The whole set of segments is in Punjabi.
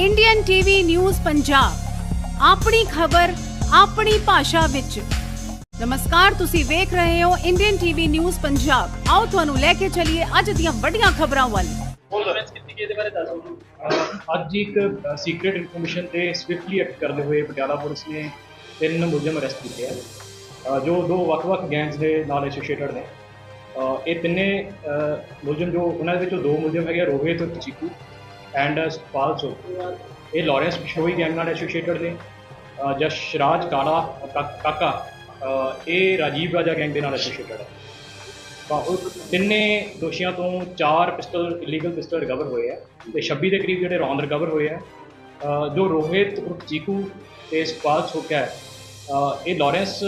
ਇੰਡੀਅਨ ਟੀਵੀ ਨਿਊਜ਼ ਪੰਜਾਬ ਆਪਣੀ ਖਬਰ ਆਪਣੀ ਭਾਸ਼ਾ ਵਿੱਚ। ਨਮਸਕਾਰ ਤੁਸੀਂ ਵੇਖ ਰਹੇ ਹੋ ਇੰਡੀਅਨ ਟੀਵੀ ਨਿਊਜ਼ ਪੰਜਾਬ ਆਓ ਤੁਹਾਨੂੰ ਲੈ ਕੇ ਚੱਲੀਏ ਅੱਜ ਦੀਆਂ ਵੱਡੀਆਂ ਖਬਰਾਂ ਵੱਲ। ਅੱਜ ਇੱਕ ਸੀਕ੍ਰੀਟ ਇਨਫੋਰਮੇਸ਼ਨ ਤੇ ਸਵਿਫਟਲੀ ਐਕਟ ਕਰਦੇ ਹੋਏ ਪਟਿਆਲਾ ਪੁਲਿਸ ਨੇ ਤਿੰਨ ਮੁਲਜ਼ਮ ਅਰੈਸਟ ਕੀਤੇ ਆ। ਜੋ ਦੋ ਵੱਖ-ਵੱਖ ਗੈਂਗਸ ਦੇ ਨਾਲ ਐਸੋਸੀਏਟਡ ਨੇ। ਇਹ ਤਿੰਨੇ ਮੁਲਜ਼ਮ ਜੋ ਉਹਨਾਂ ਦੇ ਵਿੱਚੋਂ ਦੋ ਮੁਲਜ਼ਮ ਹੈਗੇ ਰੋਹਿਤ ਤੇ ਚੀਕੂ। ਐਂਡ ਸਪਾਲ ਸੋ ਇਹ ਲਾਰੈਂਸ ਪਿਸ਼ੋਈ ਗੈਂਗ ਨਾਲ ਐਸੋਸੀਏਟਡ ਨੇ। ਅਹ ਜਸ਼ ਰਾਜ ਕਾਲਾ ਕਾ- ਕਾਕਾ ਇਹ ਰਾਜੀਵ ਰਾਜਾ ਗੈਂਗ ਦੇ ਨਾਲ ਐਸੋਸੀਏਟਡ ਹੈ। ਤਾਂ ਉਹ ਤਿੰਨੇ ਦੋਸ਼ੀਆਂ ਤੋਂ ਚਾਰ ਪਿਸਟਲ ਇਲੀਗਲ ਪਿਸਟਲ ਰਿਕਵਰ ਹੋਏ ਆ ਤੇ 26 ਦੇ ਕਰੀਬ ਜਿਹੜੇ ਰੌਂਦ ਰਿਕਵਰ ਹੋਏ ਆ ਜੋ ਰੋਹਿਤ ਉਰਫ ਚੀਕੂ ਤੇ ਸਪਾਲ ਸੁੱਕ ਹੈ ਇਹ ਲਾਰੈਂਸ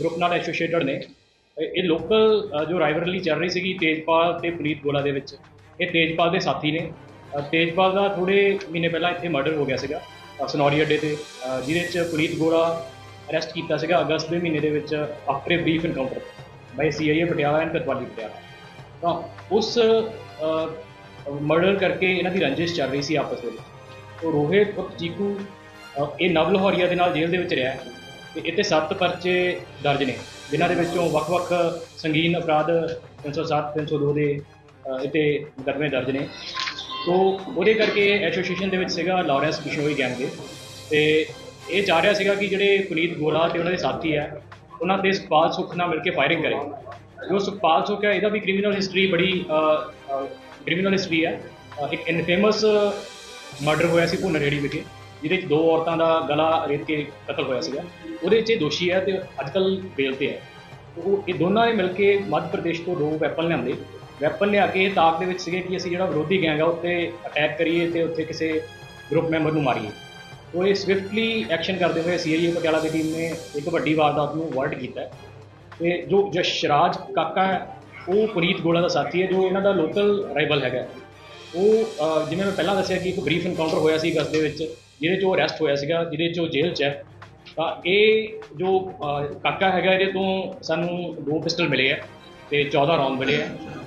ਗਰੁੱਪ ਨਾਲ ਐਸੋਸੀਏਟਡ ਨੇ। ਇਹ- ਲੋਕਲ ਜੋ ਰਾਈਵਰਲੀ ਚੱਲ ਰਹੀ ਸੀਗੀ ਤੇਜਪਾਲ ਤੇ ਪੁਨੀਤ ਗੋਲਾ ਦੇ ਵਿੱਚ, ਇਹ ਤੇਜਪਾਲ ਦੇ ਸਾਥੀ ਨੇ। ਤੇਜਪਾਲ ਦਾ ਥੋੜੇ ਮਹੀਨੇ ਪਹਿਲਾਂ ਇੱਥੇ ਮਰਡਰ ਹੋ ਗਿਆ ਸੀਗਾ ਸਨੌਰੀ ਅੱਡੇ ਤੇ ਜਿਹਦੇ 'ਚ ਪੁਨੀਤ ਗੋਰਾ ਅਰੈਸਟ ਕੀਤਾ ਸੀਗਾ ਅਗਸਤ ਦੇ ਮਹੀਨੇ ਦੇ ਵਿੱਚ after a brief encounter by CIA Patiala and Kotwali Patiala. ਤਾਂ ਉਸ ਮਰਡਰ ਕਰਕੇ ਇਹਨਾਂ ਦੀ ਰੰਜਿਸ਼ ਚੱਲ ਰਹੀ ਸੀ ਆਪਸ ਦੇ ਵਿੱਚ। ਉਹ ਰੋਹਿਤ ਉਰਫ ਚੀਕੂ ਇਹ ਨਵ ਲਾਹੌਰੀਆ ਦੇ ਨਾਲ ਜੇਲ੍ਹ ਦੇ ਵਿੱਚ ਰਿਹਾ ਹੈ ਤੇ ਇੱਥੇ ਸੱਤ ਪਰਚੇ ਦਰਜ ਨੇ, ਜਿਨ੍ਹਾਂ ਦੇ ਵਿੱਚੋਂ ਵੱਖ-ਵੱਖ ਸੰਗੀਨ ਅਪਰਾਧ 307 302 ਦੇ, ਅਹ ਇੱਥੇ ਮੁਕੱਦਮੇ ਦਰਜ ਨੇ। ਸੋ ਉਹਦੇ ਕਰਕੇ ਐਸੋਸੀਏਸ਼ਨ ਦੇ ਵਿੱਚ ਸੀਗਾ ਲਾਰੈਂਸ ਬਿਸ਼ਨੋਈ ਗੈਂਗ ਦੇ। ਤੇ ਇਹ ਚਾਹ ਰਿਹਾ ਸੀਗਾ ਕਿ ਜਿਹੜੇ ਪੁਨੀਤ ਗੋਲਾ ਤੇ ਉਹਨਾਂ ਦੇ ਸਾਥੀ ਹੈ ਉਹਨਾਂ ਤੇ ਸੁਖਪਾਲ ਸੁੱਖ ਨਾਲ ਮਿਲ ਕੇ ਫਾਇਰਿੰਗ ਕਰੇ। ਜੋ ਸੁਖਪਾਲ ਸੁੱਖ ਹੈ ਇਹਦਾ ਵੀ ਕ੍ਰਿਮੀਨਲ ਹਿਸਟਰੀ ਬੜੀ ਕ੍ਰਿਮੀਨਲ ਹਿਸਟਰੀ ਹੈ ਇੱਕ ਇਨਫੇਮਸ ਮਰਡਰ ਹੋਇਆ ਸੀ ਭੁੰਨ ਰੇੜੀ ਵਿਖੇ, ਜਿਹਦੇ ਵਿੱਚ ਦੋ ਔਰਤਾਂ ਦਾ ਗਲਾ ਰੇਤ ਕੇ ਕਤਲ ਹੋਇਆ ਸੀਗਾ। ਉਹਦੇ ਵਿੱਚ ਇਹ ਦੋਸ਼ੀ ਹੈ ਤੇ ਅੱਜਕੱਲ ਬੇਲ ਤੇ ਹੈ ਉਹ, ਇਹ ਦੋਨਾਂ ਨੇ ਮਿਲ ਕੇ ਮੱਧ ਪ੍ਰਦੇਸ਼ ਤੋਂ ਦੋ ਵੈਪਨ ਲਿਆਂਦੇ। ਵੈਪਨ ਲਿਆ ਕੇ ਇਹ ਤਾਕ ਦੇ ਵਿੱਚ ਸੀਗੇ ਕਿ ਅਸੀਂ ਜਿਹੜਾ ਵਿਰੋਧੀ ਗੈਂਗ ਆ ਉੱਤੇ ਅਟੈਕ ਕਰੀਏ ਤੇ ਉੱਥੇ ਕਿਸੇ ਗਰੁੱਪ ਮੈਂਬਰ ਨੂੰ ਮਾਰੀਏ। ਉਹ ਇਹ ਸਵਿਫਟਲੀ ਐਕਸ਼ਨ ਕਰਦੇ ਹੋਏ ਸੀਆਈਏ ਪਟਿਆਲਾ ਦੀ ਟੀਮ ਨੇ ਇੱਕ ਵੱਡੀ ਵਾਰਦਾਤ ਨੂੰ ਵਰਟ ਕੀਤਾ ਹੈ। ਤੇ ਜੋ ਜਸ਼ਰਾਜ ਕਾਕਾ ਹੈ, ਉਹ ਪੁਨੀਤ ਗੋਲਾ ਦਾ ਸਾਥੀ ਹੈ, ਜੋ ਇਹਨਾਂ ਦਾ ਲੋਕਲ ਰਾਈਵਲ ਹੈਗਾ ਉਹ ਜਿਵੇਂ ਮੈਂ ਪਹਿਲਾਂ ਦੱਸਿਆ ਕਿ ਇੱਕ ਬਰੀਫ ਇਨਕਾਊਂਟਰ ਹੋਇਆ ਸੀ ਅਗਸਤ ਦੇ ਵਿੱਚ, ਜਿਹਦੇ 'ਚ ਉਹ ਅਰੈਸਟ ਹੋਇਆ ਸੀਗਾ, ਜਿਹਦੇ 'ਚ ਉਹ ਜੇਲ੍ਹ 'ਚ ਹੈ। ਤਾਂ ਇਹ ਜੋ ਕਾਕਾ ਹੈਗਾ, ਇਹਦੇ ਤੋਂ ਸਾਨੂੰ ਦੋ ਪਿਸਟਲ ਮਿਲੇ ਆ ਤੇ 14 ਰੌਂਦ ਮਿਲੇ ਆ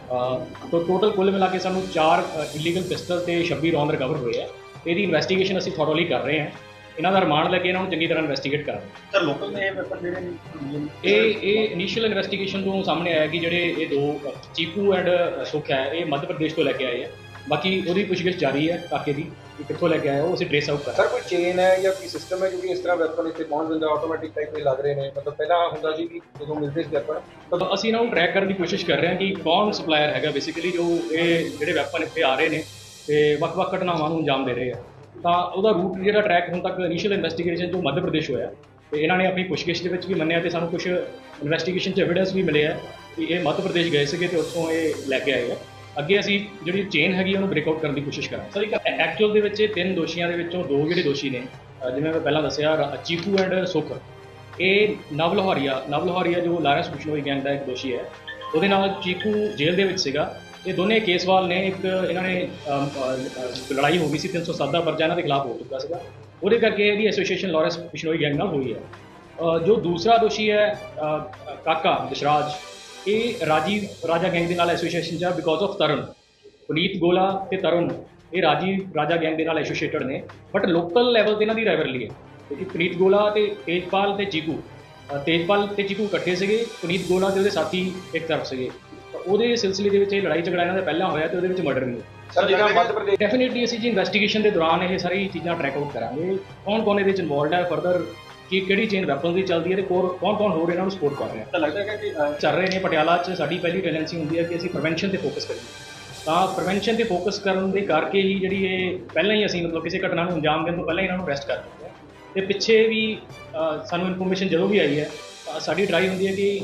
ਤਾਂ ਟੋਟਲ ਕੁੱਲ ਮਿਲਾ ਕੇ ਸਾਨੂੰ 4 ਇਲੀਗਲ ਪਿਸਟਲ ਤੇ 26 ਰੌਂਦ ਰਿਕਵਰ ਹੋਏ ਆ ਇਹਦੀ ਇਨਵੈਸਟੀਗੇਸ਼ਨ ਅਸੀਂ ਥੋਰੋਲੀ ਕਰ ਰਹੇ ਹਾਂ। ਇਹਨਾਂ ਦਾ ਰਿਮਾਂਡ ਲੈ ਕੇ ਇਹਨਾਂ ਨੂੰ ਚੰਗੀ ਤਰ੍ਹਾਂ ਇਨਵੈਸਟੀਗੇਟ ਕਰਾਂਗੇ। ਸਰ ਲੋਕਲ ਨੇ ਪੇਪਰ ਜਿਹੜੇ ਨੇ ਇਹ ਇਹ ਇਨੀਸ਼ੀਅਲ ਇਨਵੈਸਟੀਗੇਸ਼ਨ ਤੋਂ ਸਾਹਮਣੇ ਆਇਆ ਕਿ ਜਿਹੜੇ ਇਹ ਦੋ ਚੀਕੂ ਐਂਡ ਸੁਖ ਹੈ ਇਹ ਮੱਧ ਪ੍ਰਦੇਸ਼ ਤੋਂ ਲੈ ਕੇ ਆਏ ਆ ਬਾਕੀ ਉਹਦੀ ਪੁੱਛਗਿੱਛ ਜਾਰੀ ਹੈ ਕਾਕੇ ਦੀ ਕਿ ਕਿੱਥੋਂ ਲੈ ਕੇ ਆਇਆ ਉਹ ਅਸੀਂ ਟ੍ਰੇਸ ਆਊਟ ਕਰ ਸਰ ਕੋਈ ਚੇਨ ਹੈ ਜਾਂ ਕੋਈ ਸਿਸਟਮ ਹੈ ਕਿਉਂਕਿ ਇਸ ਤਰ੍ਹਾਂ ਵੈਪਨ ਇੱਥੇ ਪਹੁੰਚ ਜਾਂਦਾ ਆਟੋਮੈਟਿਕ ਟਾਈਪ ਦੇ ਲੱਗ ਰਹੇ ਨੇ। ਮਤਲਬ ਪਹਿਲਾਂ ਹੁੰਦਾ ਸੀ ਕਿ ਜਦੋਂ ਮਿਲਦੇ ਸੀ ਵੈਪਨ ਤਾਂ ਅਸੀਂ ਇਹਨਾਂ ਨੂੰ ਟਰੈਕ ਕਰਨ ਦੀ ਕੋਸ਼ਿਸ਼ ਕਰ ਰਹੇ ਹਾਂ ਕਿ ਕੌਣ ਸਪਲਾਇਰ ਹੈਗਾ ਬੇਸਿਕਲੀ ਜੋ ਇਹ ਜਿਹੜੇ ਵੈਪਨ ਇੱਥੇ ਆ ਰਹੇ ਨੇ ਤੇ ਵੱਖ-ਵੱਖ ਘਟਨਾਵਾਂ ਨੂੰ ਅੰਜਾਮ ਦੇ ਰਹੇ ਆ। ਤਾਂ ਉਹਦਾ ਰੂਟ ਜਿਹੜਾ ਟਰੈਕ ਹੁਣ ਤੱਕ ਇਨੀਸ਼ੀਅਲ ਇਨਵੈਸਟੀਗੇਸ਼ਨ ਜੋ ਮੱਧ ਪ੍ਰਦੇਸ਼ ਹੋਇਆ। ਤੇ ਇਹਨਾਂ ਨੇ ਆਪਣੀ ਪੁੱਛਗਿੱਛ ਦੇ ਵਿੱਚ ਵੀ ਮੰਨਿਆ ਤੇ ਸਾਨੂੰ ਕੁਝ ਇਨਵੈਸਟੀਗੇਸ਼ਨ 'ਚ ਐਵੀਡੈਂਸ ਵੀ ਮਿਲਿਆ ਕਿ ਇਹ ਮੱਧ ਪ੍ਰਦੇਸ਼ ਗਏ ਸੀਗੇ ਤੇ ਉੱਥੋਂ ਇਹ ਲੈ ਕੇ ਆਏ ਆ। ਅੱਗੇ ਅਸੀਂ ਜਿਹੜੀ ਚੇਨ ਹੈਗੀ ਉਹਨੂੰ ਬ੍ਰੇਕ ਆਊਟ ਕਰਨ ਦੀ ਕੋਸ਼ਿਸ਼ ਕਰਾਂ ਸਰ, ਇੱਕ ਐਕਚੁਅਲ ਦੇ ਵਿੱਚ ਇਹ ਤਿੰਨ ਦੋਸ਼ੀਆਂ ਦੇ ਵਿੱਚੋਂ ਦੋ ਜਿਹੜੇ ਦੋਸ਼ੀ ਨੇ ਜਿਵੇਂ ਮੈਂ ਪਹਿਲਾਂ ਦੱਸਿਆ ਚੀਕੂ ਐਂਡ ਸੁਖ ਇਹ ਨਵ ਲਾਹੌਰੀਆ ਨਵ ਲਾਹੌਰੀਆ ਜੋ ਲਾਰੈਂਸ ਬਿਸ਼ਨੋਈ ਗੈਂਗ ਦਾ ਇੱਕ ਦੋਸ਼ੀ ਹੈ, ਉਹਦੇ ਨਾਲ ਚੀਕੂ ਜੇਲ੍ਹ ਦੇ ਵਿੱਚ ਸੀਗਾ। ਇਹ ਦੋਨੇ ਕੇਸਵਾਲ ਨੇ, ਇੱਕ ਇਹਨਾਂ ਨੇ ਲੜਾਈ ਹੋ ਗਈ ਸੀ 307 ਦਾ ਪਰਚਾ ਇਹਨਾਂ ਦੇ ਖਿਲਾਫ ਹੋ ਚੁੱਕਾ ਸੀਗਾ। ਉਹਦੇ ਕਰਕੇ ਇਹਦੀ ਐਸੋਸੀਏਸ਼ਨ ਲਾਰੈਂਸ ਬਿਸ਼ਨੋਈ ਗੈਂਗ ਨਾਲ ਹੋਈ ਹੈ। ਜੋ ਦੂਸਰਾ ਦੋਸ਼ੀ ਹੈ ਕਾਕਾ, ਦਸ਼ਰਾਜ ਇਹ ਰਾਜੀਵ ਰਾਜਾ ਗੈਂਗ ਦੇ ਨਾਲ ਐਸੋਸੀਏਸ਼ਨ ਚ ਬਿਕੋਜ਼ ਆਫ ਤਰਨ ਪੁਨੀਤ ਗੋਲਾ ਤੇ ਤਰਨ ਇਹ ਰਾਜੀਵ ਰਾਜਾ ਗੈਂਗ ਦੇ ਨਾਲ ਐਸੋਸੀਏਟਡ ਨੇ ਬਟ ਲੋਕਲ ਲੈਵਲ ਤੇ ਇਹਨਾਂ ਦੀ ਰਾਈਵਲਰੀ ਹੈ ਕਿਉਂਕਿ ਪੁਨੀਤ ਗੋਲਾ ਤੇ ਤੇਜਪਾਲ ਤੇ ਅ, ਤੇਜਪਾਲ ਤੇ ਚੀਕੂ ਇਕੱਠੇ ਸੀਗੇ ਪੁਨੀਤ ਗੋਲਾ ਤੇ ਉਹਦੇ ਸਾਥੀ ਇੱਕ ਤਰਫ ਸੀਗੇ ਤਾਂ ਉਹਦੇ ਸਿਲਸਿਲੇ ਦੇ ਵਿੱਚ ਇਹ ਲੜਾਈ ਝਗੜਾ ਇਹਨਾਂ ਦਾ ਪਹਿਲਾਂ ਹੋਇਆ ਤੇ ਉਹਦੇ ਵਿੱਚ ਮਰਡਰ ਵੀ ਹੋਇਆ ਸਰ ਜਿਹੜਾ ਮੱਧ ਪ੍ਰਦੇਸ਼ ਡੈਫੀਨਿਟਲੀ ਅਸੀਂ ਜੀ ਇਨਵੈਸਟੀਗੇਸ਼ਨ ਦੇ ਦੌਰਾਨ ਇਹ ਸਾਰੀ ਚੀਜ਼ਾਂ ਟਰੈਕ ਆਊਟ ਕਰਾਂਗੇ ਕੌਣ ਕੌਣ ਇਹਦੇ ਵਿੱਚ ਇਨਵੋਲਡ ਹੈ ਫਰਦਰ ਕੀ ਕਿਹੜੀ ਚੇਨ ਵੈਪਨਸ ਦੀ ਚੱਲਦੀ ਹੈ ਤੇ ਕੌਣ ਕੌਣ ਹੋਰ ਇਹਨਾਂ ਨੂੰ ਸਪੋਰਟ ਕਰ ਰਿਹਾ ਤਾਂ ਲੱਗਦਾ ਹੈ ਕਿ ਚੱਲ ਰਹੇ ਨੇ ਪਟਿਆਲਾ 'ਚ ਸਾਡੀ ਪਹਿਲੀ ਟੈਂਡੈਂਸੀ ਹੁੰਦੀ ਹੈ ਕਿ ਅਸੀਂ ਪ੍ਰੀਵੈਂਸ਼ਨ ਤੇ ਫੋਕਸ ਕਰੀਏ। ਤਾਂ ਪ੍ਰੀਵੈਂਸ਼ਨ ਤੇ ਫੋਕਸ ਕਰਨ ਦੇ ਕਰਕੇ ਹੀ ਜਿਹੜੀ ਇਹ ਪਹਿਲਾਂ ਹੀ ਅਸੀਂ ਮਤਲਬ ਕਿਸੇ ਘਟਨਾ ਨੂੰ ਅੰਜਾਮ ਦੇਣ ਤੋਂ ਪਹਿਲਾਂ ਇਹਨਾਂ ਨੂੰ ਅਰੈਸਟ ਕਰ ਦਿੰਦੇ ਹਾਂ। ਤੇ ਪਿੱਛੇ ਵੀ ਸਾਨੂੰ ਇਨਫੋਰਮੇਸ਼ਨ ਜਦੋਂ ਵੀ ਆਈ ਹੈ ਸਾਡੀ ਟਰਾਈ ਹੁੰਦੀ ਹੈ ਕਿ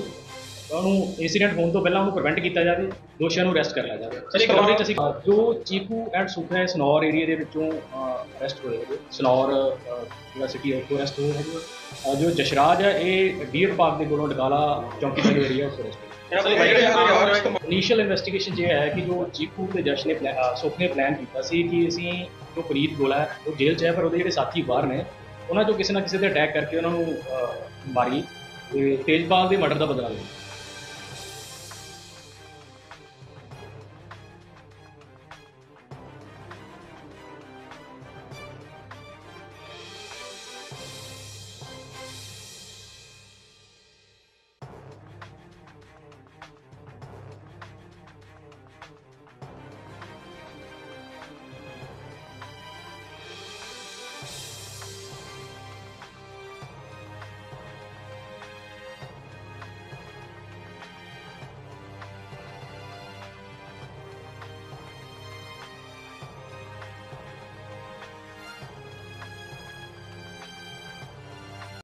ਉਹਨੂੰ ਇਨਸੀਡੈਂਟ ਹੋਣ ਤੋਂ ਪਹਿਲਾਂ ਉਹਨੂੰ ਪ੍ਰੀਵੈਂਟ ਕੀਤਾ ਜਾਵੇ ਦੋਸ਼ੀਆਂ ਨੂੰ ਅਰੈਸਟ ਕਰ ਲਿਆ ਜਾਵੇ। ਸਰ, ਇੱਕ ਵਿੱਚ ਅਸੀਂ ਜੋ ਚੀਕੂ ਐਂਡ ਸੁਖਾ ਹੈ ਸਨੌਰ ਏਰੀਆ ਦੇ ਵਿੱਚੋਂ ਅਰੈਸਟ ਹੋਏ ਹੈਗੇ ਸਨੌਰ ਜਿਹੜਾ ਸਿਟੀ ਹੈ ਉੱਥੋਂ ਅਰੈਸਟ ਹੋਏ ਹੈਗੇ। ਜੋ ਜਸ਼ਰਾਜ ਹੈ ਇਹ ਡੀਅਰ ਪਾਰਕ ਦੇ ਕੋਲੋਂ ਡਕਾਲਾ ਚੌਂਕੀ ਦਾ ਏਰੀਆ ਉੱਥੋਂ ਅਰੈਸਟ ਇਨੀਸ਼ੀਅਲ ਇਨਵੈਸਟੀਗੇਸ਼ਨ ਇਹ ਹੈ ਕਿ ਜੋ ਚੀਕੂ ਤੇ ਜਸ਼ ਨੇ ਸੁਖ ਨੇ ਪਲਾਨ ਕੀਤਾ ਸੀ ਕਿ ਅਸੀਂ ਜੋ ਪ੍ਰੀਤ ਗੋਲਾ ਹੈ ਉਹ ਜੇਲ੍ਹ 'ਚ ਹੈ ਪਰ ਉਹਦੇ ਜਿਹੜੇ ਸਾਥੀ ਬਾਹਰ ਨੇ ਉਹਨਾਂ ਚੋਂ ਕਿਸੇ ਨਾ ਕਿਸੇ ਤੇ ਅਟੈਕ ਕਰਕੇ ਉਹਨਾਂ ਨੂੰ ਮਾਰੀ ਤੇ ਤੇਜਪਾਲ ਦੇ ਮਰਡਰ ਦਾ ਬਦਲਾ ਲਿਆ।